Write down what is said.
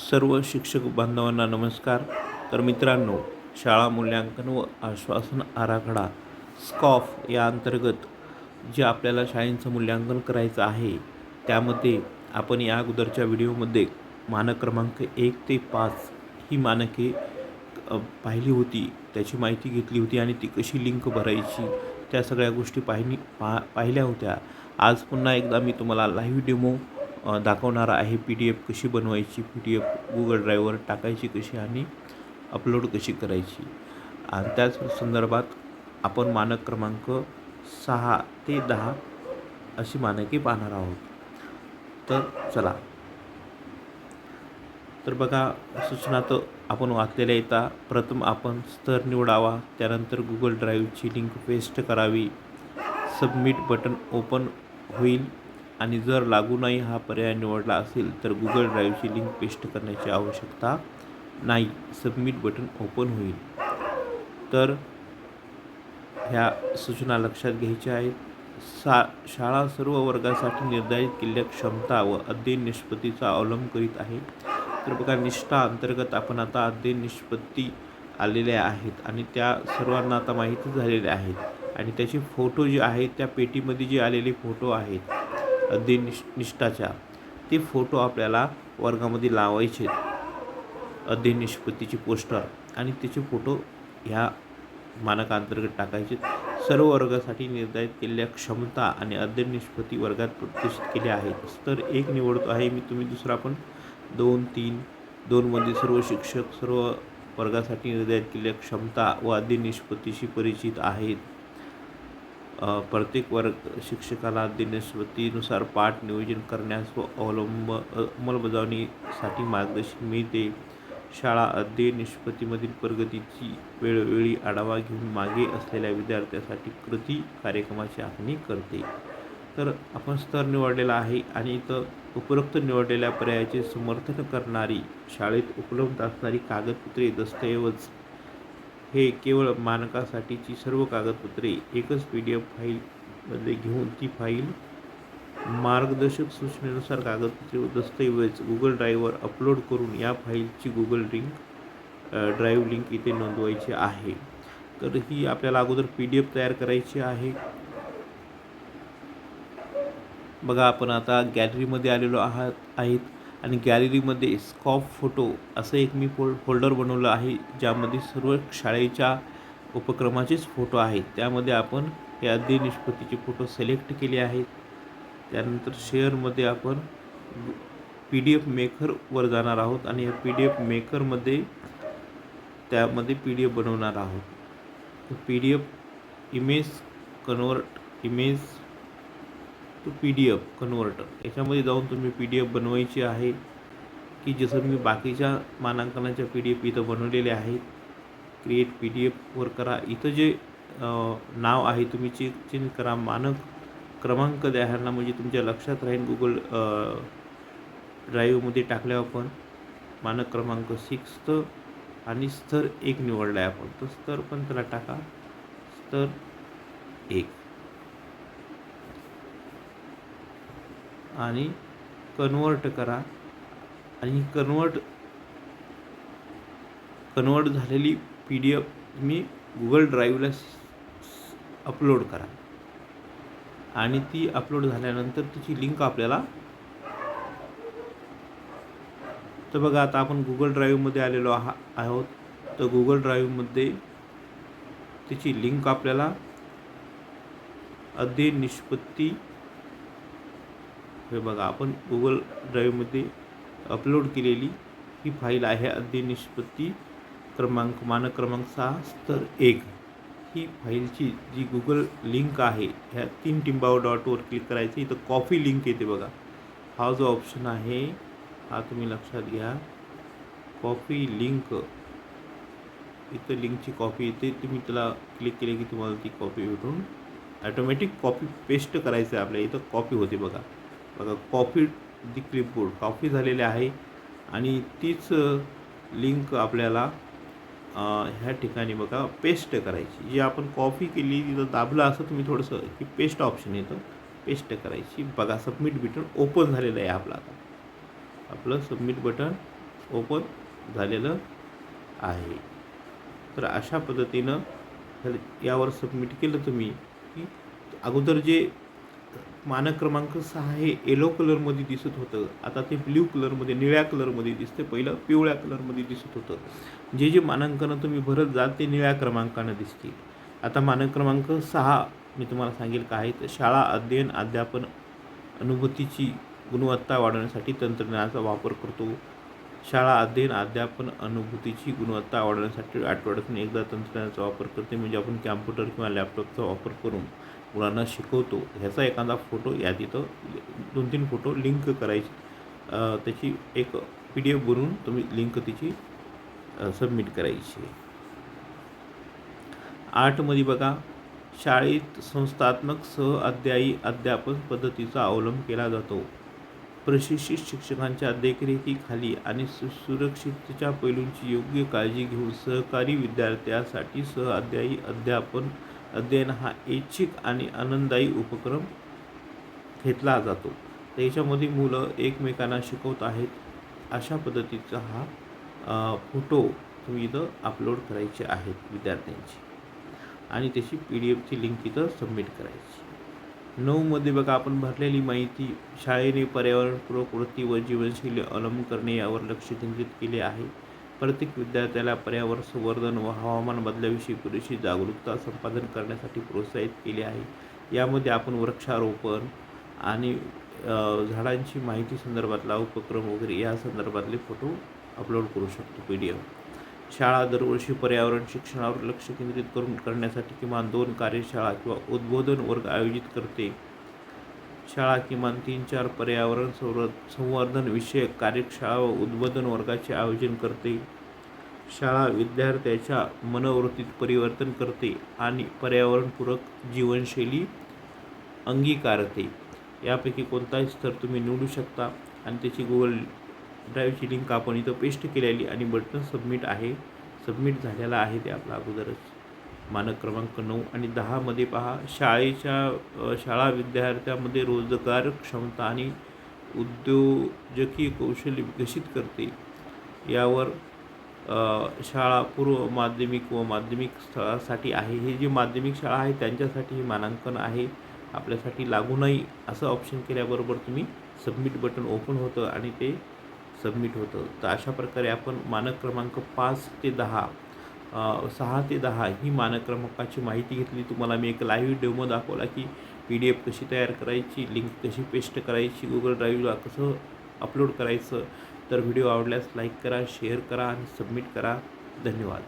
सर्व शिक्षक बांधवांना नमस्कार. तर मित्रांनो शाळा मूल्यांकन व आश्वासन आराखडा स्कॉफ या अंतर्गत जे आपल्याला शाळेचं मूल्यांकन करायचं आहे त्यामध्ये आपण या अगोदरच्या व्हिडिओमध्ये मानक क्रमांक एक ते पाच ही मानके पाहिली होती. त्याची माहिती घेतली होती आणि ती कशी लिंक भरायची त्या सगळ्या गोष्टी पाहिनी पा पाहिल्या होत्या. आज पुन्हा एकदा मी तुम्हाला लाईव्ह डेमो दाखवणार आहे. पी डी एफ कशी बनवायची? पी डी एफ गुगल ड्राईव्हवर टाकायची कशी आणि अपलोड कशी करायची? आणि त्याच संदर्भात आपण मानक क्रमांक सहा ते दहा अशी मानके पाहणार आहोत. तर चला. तर बघा सूचना तर आपण वाचलेल्या येता प्रथम आपण स्तर निवडावा. त्यानंतर गुगल ड्राईव्हची लिंक पेस्ट करावी. सबमिट बटन ओपन होईल. आणि जर लागू नाही हा पर्याय निवडला असेल तर गुगल ड्राईव्हची लिंक पेस्ट करण्याची आवश्यकता नाही. सबमिट बटन ओपन होईल. तर ह्या सूचना लक्षात घ्यायच्या आहेत. सा शाळा सर्व वर्गासाठी निर्धारित केलेल्या क्षमता व अध्ययन निष्पत्तीचा अवलंब करीत आहे. तर बघा निष्ठा अंतर्गत आपण आता अध्ययन निष्पत्ती आलेल्या आहेत आणि त्या सर्वांना आता माहिती झालेल्या आहेत. आणि त्याचे फोटो जे आहेत त्या पेटीमध्ये जे आलेले फोटो आहेत अगदी निष् निष्ठाच्या ते फोटो आपल्याला वर्गामध्ये लावायचे. अध्ययन निष्पत्तीची पोस्टर आणि त्याचे फोटो ह्या मानकांतर्गत टाकायचे. सर्व वर्गासाठी निर्धारित केलेल्या क्षमता आणि अध्ययन निष्पत्ती वर्गात प्रतिष्ठित केल्या आहेत. तर एक निवडतो आहे मी तुम्ही दुसरा पण. दोन तीन दोनमध्ये सर्व शिक्षक सर्व वर्गासाठी निर्धारित केलेल्या क्षमता व अध्ययन निष्पत्तीशी परिचित आहेत. प्रत्येक वर्ग शिक्षकाला दिनस्वतीनुसार पाठ नियोजन करण्यास व अवलंब अंमलबजावणीसाठी मार्गदर्शन मिळते. शाळा अध्ययन निष्पत्तीमधील प्रगतीची वेळोवेळी आढावा घेऊन मागे असलेल्या विद्यार्थ्यासाठी कृती कार्यक्रमाची आखणी करते. तर आपण स्तर निवडलेला आहे आणि इथं उपरोक्त निवडलेल्या पर्यायाचे समर्थन करणारी शाळेत उपलब्ध असणारी कागदपत्रे दस्तऐवज हे केवळ मानकासाठीची सर्व कागदपत्रे एकच पी डी एफ फाईलमध्ये घेऊन ती फाईल मार्गदर्शक सूचनेनुसार कागदपत्रे व दस्तऐवज गुगल ड्राईव्हवर अपलोड करून या फाईलची गुगल लिंक ड्राईव्ह लिंक इथे नोंदवायची आहे. तर ही आपल्याला अगोदर पी डी एफ तयार करायची आहे. बघा आपण आता गॅलरीमध्ये आलेलो आहात आहेत. आणि गॅलरीमध्ये स्कॉप फोटो असं एक मी फोल फोल्डर बनवलं आहे ज्यामध्ये सर्व शाळेच्या उपक्रमाचेच फोटो आहेत. त्यामध्ये आपण हे अध्ययन निष्पत्तीचे फोटो सिलेक्ट केले आहेत. त्यानंतर शेअरमध्ये आपण पी डी एफ मेकरवर जाणार आहोत आणि या पी डी एफ मेकरमध्ये त्यामध्ये पी डी एफ बनवणार आहोत. P D F image convert image to P D F converter याच्यामध्ये जाऊन तुम्ही पी डी एफ बनवायची आहे की जसं मी बाकीच्या मानांकनाच्या पी डी एफ इथं बनवलेले आहेत क्रिएट पी डी एफवर करा. इथं जे नाव आहे तुम्ही चे चेंज करा. मानक क्रमांक द्या ह्यांना म्हणजे तुमच्या लक्षात राहील गुगल ड्राईव्हमध्ये टाकल्यावर आपण मानक क्रमांक सिक्स आणि स्तर एक निवडला आहे आपण. तर स्तर पण त्याला टाका. स्तर एक. आणि कन्वर्ट करा. आणि कन्वर्ट कन्वर्ट झालेली पी डी एफ तुम्ही गुगल ड्राईव्हला अपलोड करा. आणि ती अपलोड झाल्यानंतर तिची लिंक आपल्याला तर बघा आता आपण गुगल ड्राईव्हमध्ये आलेलो आहा आहोत. तर गुगल ड्राईव्हमध्ये तिची लिंक आपल्याला अध्ययन निष्पत्ती हे बघा आपण गुगल ड्राईव्हमध्ये अपलोड केलेली ही फाईल आहे. अध्ययन निष्पत्ती क्रमांक मानक क्रमांक सहा स्तर एक. ही फाईलची जी गुगल लिंक आहे ह्या तीन टिंबावर डॉटवर क्लिक करायची. इथं कॉफी लिंक येते बघा. हा जो ऑप्शन आहे हा तुम्ही लक्षात घ्या. कॉफी लिंक इथं लिंकची कॉपी येते. तुम्ही त्याला क्लिक केली की तुम्हाला ती कॉपी भेटून ॲटोमॅटिक कॉपी पेस्ट करायचं आहे आपल्या इथं कॉपी होते बघा. बघा कॉफी दी क्लिपबोर्ड कॉफी झालेली आहे. आणि तीच लिंक आपल्याला ह्या ठिकाणी बघा पेस्ट करायची. जी आपण कॉफी केली तिथं दाबलं असं तुम्ही थोडंसं की पेस्ट ऑप्शन येतं पेस्ट करायची. बघा सबमिट बटन ओपन झालेलं आहे आपलं आता. आपलं सबमिट बटन ओपन झालेलं आहे. तर अशा पद्धतीनं यावर सबमिट केलं तुम्ही की अगोदर जे मानक क्रमांक सहा हे येलो कलरमध्ये दिसत होतं. आता ते ब्ल्यू कलरमध्ये निळ्या कलरमध्ये दिसते पहिलं पिवळ्या कलरमध्ये दिसत होतं. जे जे मानांकनं तुम्ही भरत जाल ते निळ्या क्रमांकानं दिसतील. आता मानक क्रमांक सहा मी तुम्हाला सांगेल काय तर शाळा अध्ययन अध्यापन अनुभूतीची गुणवत्ता वाढवण्यासाठी तंत्रज्ञानाचा वापर करतो. शाळा अध्ययन अध्यापन अनुभूतीची गुणवत्ता वाढवण्यासाठी आठवड्यातून एकदा तंत्रज्ञानाचा वापर करते. म्हणजे आपण कॅम्प्युटर किंवा लॅपटॉपचा वापर करून. मुलांना शिकवतो. ह्याचा एखादा फोटो या तिथं दोन तीन फोटो लिंक करायची. त्याची एक पी डी एफ बनवून तुम्ही लिंक तिची सबमिट करायची. आठमध्ये बघा शाळेत संस्थात्मक सह अध्यायी अध्यापन पद्धतीचा अवलंब केला जातो. प्रशिक्षित शिक्षकांच्या देखरेखीखाली आणि सु सुरक्षिततेच्या पैलूंची योग्य काळजी घेऊन सहकारी विद्यार्थ्यासाठी सह अध्यायी अध्यापन अध्ययन हा ऐच्छिक आणि आनंददायी उपक्रम घेतला जातो. त्याच्यामध्ये मुलं एकमेकांना शिकवत आहेत. अशा पद्धतीचा हा फोटो तुम्ही इथं अपलोड करायचे आहेत विद्यार्थ्यांची. आणि त्याची पी डी एफची लिंक इथं सबमिट करायची. नऊमध्ये बघा आपण भरलेली माहिती शाळेने पर्यावरणपूरक वृत्ती व जीवनशैली अवलंब करणे यावर लक्ष केंद्रित केले आहे. प्रत्येक विद्यार्थ्याला पर्यावरण संवर्धन व हवामान बदलाविषयी पुरेशी जागरूकता संपादन करण्यासाठी प्रोत्साहित केले आहे. यामध्ये आपण वृक्षारोपण आणि झाडांची माहिती संदर्भातला उपक्रम वगैरे या संदर्भातले फोटो अपलोड करू शकतो पी डी एफ. शाळा दरवर्षी पर्यावरण शिक्षणावर लक्ष केंद्रित करून करण्यासाठी किमान दोन कार्यशाळा किंवा उद्बोधन वर्ग आयोजित करते. शाळा किमान तीन चार पर्यावरण संवर संवर्धन विषयक कार्यशाळा व उद्बोधन वर्गाचे आयोजन करते. शाळा विद्यार्थ्याच्या मनोवृत्तीत परिवर्तन करते आणि पर्यावरणपूरक जीवनशैली अंगीकारते. यापैकी कोणताही स्तर तुम्ही निवडू शकता. आणि त्याची गुगल ड्राईव्हची लिंक आपण इथं पेस्ट केलेली आणि बटन सबमिट आहे. सबमिट झालेला आहे ते आपला अगोदरच. मानक क्रमांक नऊ आणि दहामध्ये पहा. शाळेच्या शाळा विद्यार्थ्यामध्ये रोजगार क्षमता आणि उद्योजकीय कौशल्य विकसित करते. यावर शाळा पूर्व माध्यमिक व माध्यमिक स्थळासाठी आहे. हे जे माध्यमिक शाळा आहे त्यांच्यासाठी हे मानांकन आहे. आपल्यासाठी लागू नाही असं ऑप्शन केल्याबरोबर तुम्ही सबमिट बटन ओपन होतं आणि ते सबमिट होतं. तर अशा प्रकारे आपण मानक क्रमांक पाच ते दहा सहा ते दहा ही मानक्रमकाची माहिती घेतली. तुम्हाला मी एक लाईव्ह डेमो दाखवला की पी डी एफ कशी तयार करायची लिंक कशी पेस्ट करायची गुगल ड्राईव्हला कसं अपलोड करायचं. तर व्हिडिओ आवडल्यास लाईक करा शेअर करा आणि सबमिट करा. धन्यवाद.